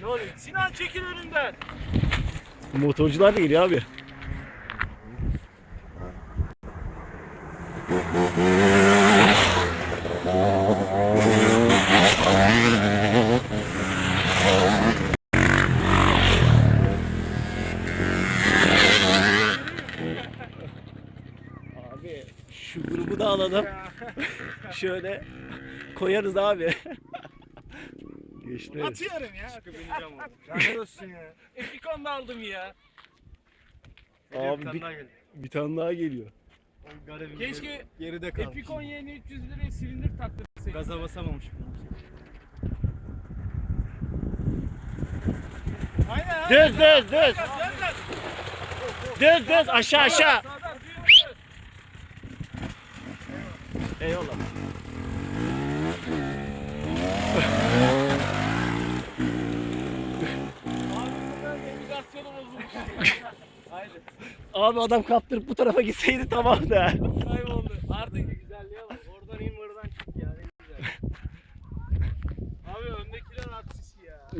Ne oluyor? Sinan çekil önümden. Motorcular da geliyor abi. Abi şu grubu da alalım. Şöyle koyarız abi. Geçti. Atıyorum ya. bineceğim onu. Lanet olsun ya. Epikon da aldım ya. Abi bir, bir tane daha geliyor. Keşke geride kalmış. Epikon yerine 300 liraya silindir taktırsaydım. Gaza basamamış. Aynen. Düz düz düz. Düz düz aşağı aşağı. Eyvallah. Navigasyonu bozulmuş. Haydi. Abi adam kaptırıp bu tarafa gitseydi tamam da. Kayboldu. Artık Güzelliğe bak. Oradan in buradan çık ya. Ne güzel. abi öndekiler artist ya.